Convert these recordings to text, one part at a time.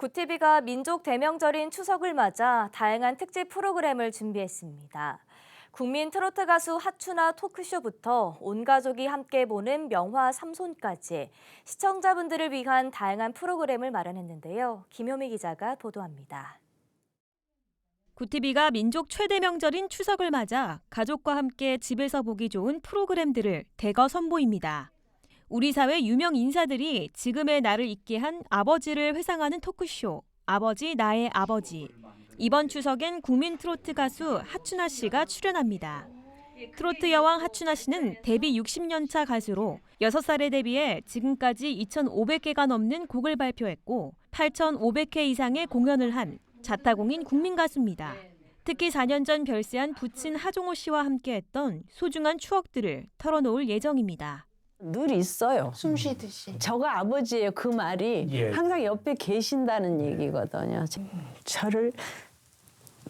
구티비가 민족 대명절인 추석을 맞아 다양한 특집 프로그램을 준비했습니다. 국민 트로트 가수 하추나 토크쇼부터 온 가족이 함께 보는 명화 삼손까지 시청자분들을 위한 다양한 프로그램을 마련했는데요. 김효미 기자가 보도합니다. 구티비가 민족 최대 명절인 추석을 맞아 가족과 함께 집에서 보기 좋은 프로그램들을 대거 선보입니다. 우리 사회 유명 인사들이 지금의 나를 있게 한 아버지를 회상하는 토크쇼 아버지 나의 아버지. 이번 추석엔 국민 트로트 가수 하춘아 씨가 출연합니다. 트로트 여왕 하춘아 씨는 데뷔 60년 차 가수로 6살에 데뷔해 지금까지 2,500개가 넘는 곡을 발표했고 8,500회 이상의 공연을 한 자타공인 국민 가수입니다. 특히 4년 전 별세한 부친 하종호 씨와 함께했던 소중한 추억들을 털어놓을 예정입니다. 늘 있어요. 숨 쉬듯이. 저가 아버지예요. 그 말이 예. 항상 옆에 계신다는 얘기거든요. 저를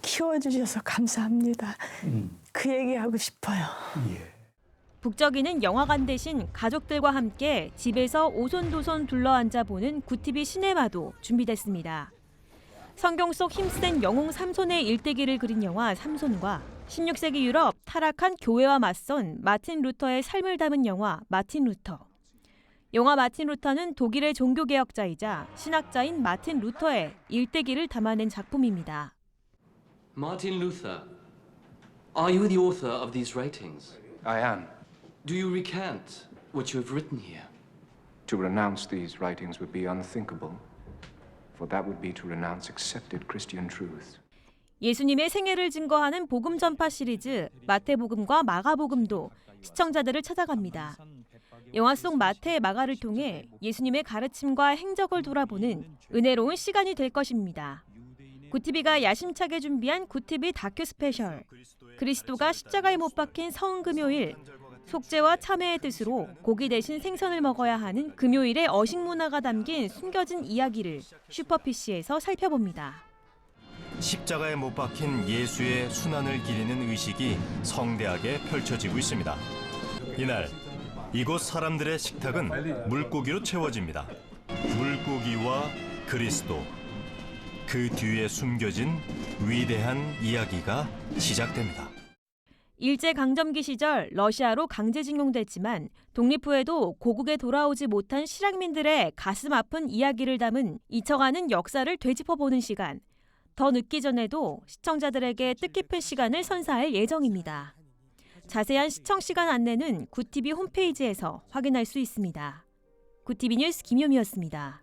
키워주셔서 감사합니다. 음, 그 얘기하고 싶어요. 예. 북적이는 영화관 대신 가족들과 함께 집에서 오손도손 둘러앉아 보는 구티비 시네마도 준비됐습니다. 성경 속 힘센 영웅 삼손의 일대기를 그린 영화 삼손과 16세기 유럽 타락한 교회와 맞선 마틴 루터의 삶을 담은 영화 마틴 루터. 영화 마틴 루터는 독일의 종교개혁자이자 신학자인 마틴 루터의 일대기를 담아낸 작품입니다. Martin Luther, are you the author of these writings? I am. Do you recant what you have written here? To renounce these writings would be unthinkable, for that would be to renounce accepted Christian truth. 예수님의 생애를 증거하는 복음 전파 시리즈 마태복음과 마가복음도 시청자들을 찾아갑니다. 영화 속 마태, 마가를 통해 예수님의 가르침과 행적을 돌아보는 은혜로운 시간이 될 것입니다. 구티비가 야심차게 준비한 구티비 다큐 스페셜 그리스도가 십자가에 못 박힌 서은 금요일 속죄와 참회의 뜻으로 고기 대신 생선을 먹어야 하는 금요일의 어식 문화가 담긴 숨겨진 이야기를 슈퍼피시에서 살펴봅니다. 십자가에 못 박힌 예수의 순환을 기리는 의식이 성대하게 펼쳐지고 있습니다. 이날 이곳 사람들의 식탁은 물고기로 채워집니다. 물고기와 그리스도 그 뒤에 숨겨진 위대한 이야기가 시작됩니다. 일제 강점기 시절 러시아로 강제징용됐지만 독립 후에도 고국에 돌아오지 못한 실향민들의 가슴 아픈 이야기를 담은 잊혀가는 역사를 되짚어보는 시간. 더 늦기 전에도 시청자들에게 뜻깊은 시간을 선사할 예정입니다. 자세한 시청 시간 안내는 구티비 홈페이지에서 확인할 수 있습니다. 구티비 뉴스 김효미였습니다.